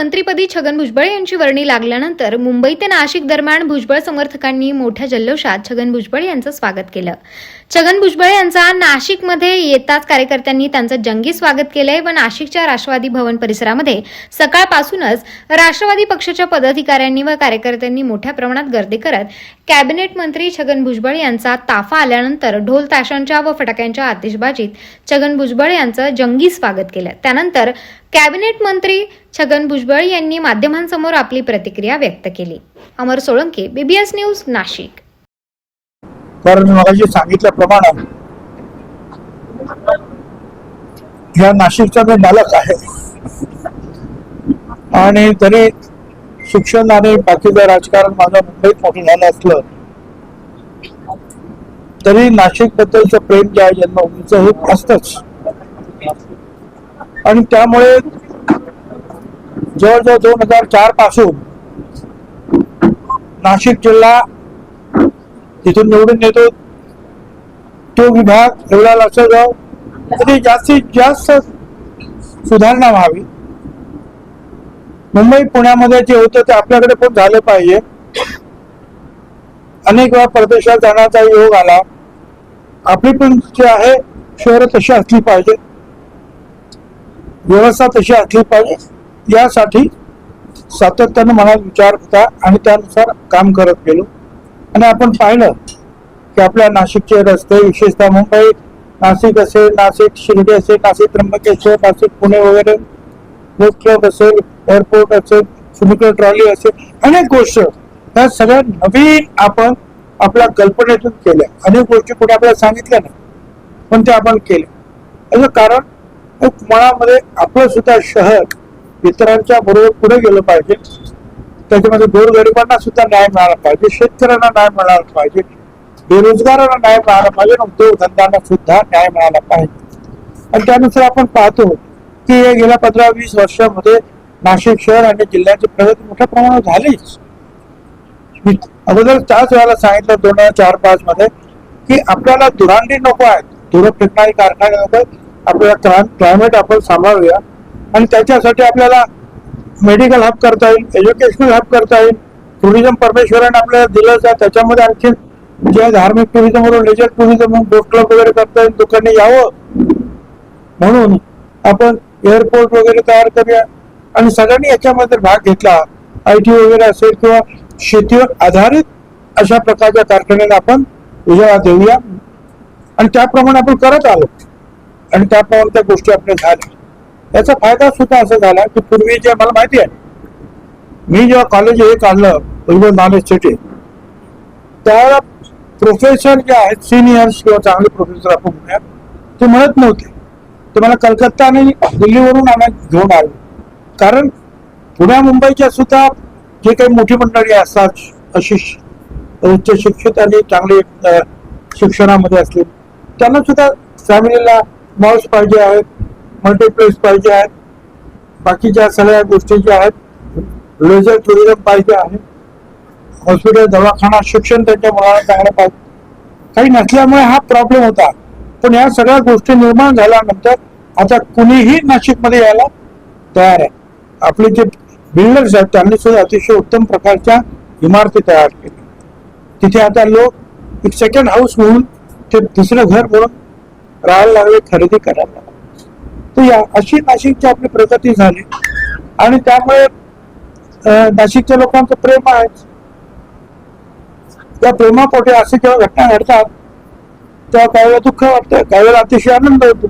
मंत्रीपदी छगन भुजबळ यांची वर्णी लागल्यानंतर मुंबई ते नाशिक दरम्यान भुजबळ समर्थकांनी मोठ्या जल्लोषात छगन भुजबळ यांचं स्वागत केलं. छगन भुजबळ यांचा नाशिकमध्ये येताच कार्यकर्त्यांनी त्यांचं जंगी स्वागत केलंय व नाशिकच्या राष्ट्रवादी भवन परिसरामध्ये सकाळपासूनच राष्ट्रवादी पक्षाच्या पदाधिकाऱ्यांनी व कार्यकर्त्यांनी मोठ्या प्रमाणात गर्दी करत कॅबिनेट मंत्री छगन भुजबळ यांचा ताफा आल्यानंतर ढोल ताशांच्या व फटाक्यांच्या आतिषबाजीत छगन भुजबळ यांचं जंगी स्वागत केलं. त्यानंतर कॅबिनेट मंत्री छगन भुजबळ यांनी माध्यमांसमोर आपली प्रतिक्रिया व्यक्त केली. Amar Solanke BBS news Nashik. कारण मगाशी सांगितल्याप्रमाणे या नाशिकचा मी मालक आहे आणि तरी शिक्षण आणि बाकीचं राजकारण माझं मुंबईत मोठं झालं असलं तरी नाशिक बद्दलचं प्रेम जे आहे जन्मभूमीचं हे असतच. आणि त्यामुळे जवळजवळ दोन हजार चारपासून नाशिक जिल्हा तिथून निवडून येतो. तो विभाग एवढा लक्षात जाऊ तरी जास्तीत जास्त सुधारणा व्हावी. मुंबई पुण्यामध्ये जे होतं ते आपल्याकडे पण झालं पाहिजे. अनेक वेळा परदेशात जाण्याचा योग आला. आपली पण जे आहे शहर तशी असली पाहिजे व्यवस्था तशी असली पाहिजे. यासाठी सातत्यानं मनात विचार होता आणि त्यानुसार काम करत गेलो. आणि आपण पाहिलं की आपल्या नाशिकचे रस्ते विशेषतः मुंबई नाशिक असेल नाशिक शिर्डी असेल नाशिक त्र्यंबकेश्वर नाशिक पुणे वगैरे बोट क्लब असेल एअरपोर्ट असेल सुमित्र ट्रॉली असेल अनेक गोष्ट ह्या सगळ्या नवीन आपण आपल्या कल्पनेतून केल्या. अनेक गोष्टी कुठे आपल्याला सांगितल्या नाही पण ते आपण केल्या. याचं कारण एक मनामध्ये आपलं सुद्धा शहर इतरांच्या बरोबर पुढे गेलं पाहिजे. त्याच्यामध्ये गोरगरिबांना सुद्धा न्याय मिळाला पाहिजे. शेतकऱ्यांना न्याय मिळाला पाहिजे. बेरोजगारांना न्याय मिळाला पाहिजे. आणि उद्योगधंद्यांना सुद्धा न्याय मिळाला पाहिजे. आणि त्यानुसार आपण पाहतो की या गेल्या पंधरा वीस वर्षामध्ये नाशिक शहर आणि जिल्ह्याची प्रगती मोठ्या प्रमाणात झालीच. मी अगोदर त्याच वेळेला सांगितलं दोन हजार चार पाच मध्ये की आपल्याला दुरांडी नको आहेत. दूर फेकणारी कारखाने नको आहेत आपल्याला क्लायमेट आपण सांभाळूया. आणि त्याच्यासाठी आपल्याला मेडिकल हब करता येईल एज्युकेशनल हब करता येईल. टुरिझम परमेश्वराने आपल्याला दिलं जात त्याच्यामध्ये आणखी जे धार्मिक टुरिझम वरून लेजर टुरिझम बोट क्लब वगैरे करता येईल लोकांनी यावं. म्हणून आपण एअरपोर्ट वगैरे तयार करूया. आणि सगळ्यांनी याच्यामध्ये भाग घेतला. आय टी वगैरे असेल किंवा शेतीवर आधारित अशा प्रकारच्या कारखान्याला आपण उजाळा देऊया. आणि त्याप्रमाणे आपण करत आलो. आणि त्याप्रमाणे त्या गोष्टी आपल्या झाल्या. त्याचा फायदा सुद्धा असा झाला की पूर्वी जे मला माहिती आहे मी जेव्हा कॉलेज हे काढलं पहिलं नॉलेज सिटी त्या प्रोफेसर जे आहेत सिनियर्स किंवा चांगले प्रोफेसर आपण म्हणूया ते म्हणत नव्हते. ते मला कलकत्ता आणि दिल्लीवरून आम्ही घेऊन आलो. कारण पुण्या मुंबईच्या सुद्धा जे काही मोठी मंडळी असतात अशी उच्च शिक्षित आणि चांगले शिक्षणामध्ये असले त्यांना सुद्धा फॅमिलीला मॉल्स पाहिजे आहेत मल्टीप्लेक्स पाहिजे आहेत बाकीच्या सगळ्या गोष्टी ज्या आहेत. लेझर टुरिझम पाहिजे आहे. हॉस्पिटल दवाखाना शिक्षण त्यांच्या मुलांना चांगलं पाहिजे. काही नसल्यामुळे हा प्रॉब्लेम होता. पण या सगळ्या गोष्टी निर्माण झाल्यानंतर आता कुणीही नाशिकमध्ये यायला तयार आहे. आपले जे बिल्डर्स आहेत त्यांनी सुद्धा अतिशय उत्तम प्रकारच्या इमारती तयार केल्या. तिथे आता लोक एक सेकंड हाऊस म्हणून ते दुसरं घर म्हणून राहायला लागले खरेदी करायला लागले. तर या अशी नाशिकची आपली प्रगती झाली आणि त्यामुळे अं, नाशिकच्या लोकांचं प्रेम आहे. त्या प्रेमापोटी असे जेव्हा घटना घडतात तेव्हा काही वेळा दुःख वाटतं काही वेळा अतिशय आनंद होतो.